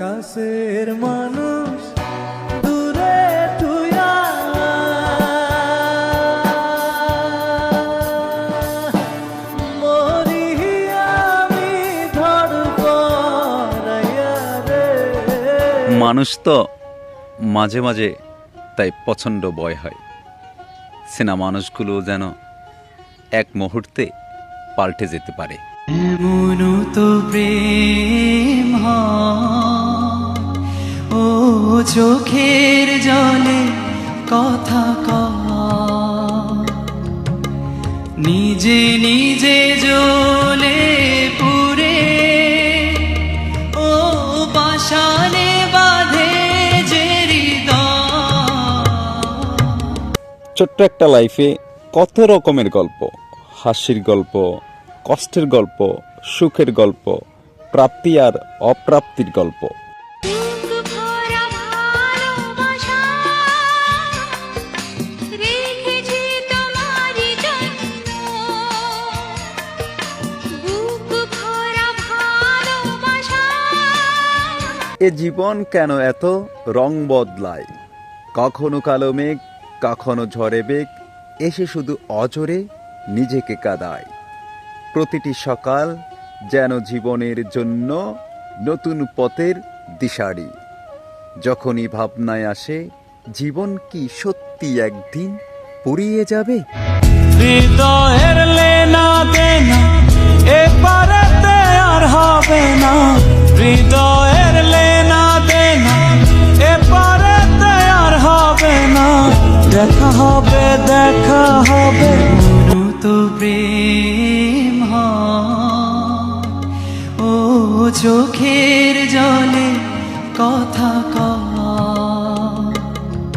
কাছের মানুষ দূরে ঠুয়া মরি আমি মানুষ তো মাঝে মাঝে তাই প্রচণ্ড ভয় হয়। সেনা মানুষগুলো যেন এক মুহূর্তে পাল্টে যেতে পারে। এমন তো চোখের জলে কথা। নিজে নিজে জ্বলে পুরে ও পাশানে বাঁধে যে ছোট্ট একটা লাইফে কত রকমের গল্প? হাসির গল্প, কষ্টের গল্প, সুখের গল্প, প্রাপ্তি আর অপ্রাপ্তির গল্প। এ জীবন কেন এত রং বদলায়? কখনো কালো মেঘ, কখনো ঝড়ে বেগ এসে শুধু অজরে নিজেকে কাদায়। প্রতিটি সকাল যেন জীবনের জন্য নতুন পথের দিশারি। যখনই ভাবনায় আসে, জীবন কি সত্যি একদিন পুড়িয়ে যাবে? হৃদয়ের লেনা দেখা হবে দেখা হবে তো প্রেম ও চোখের জলে কথা কয়।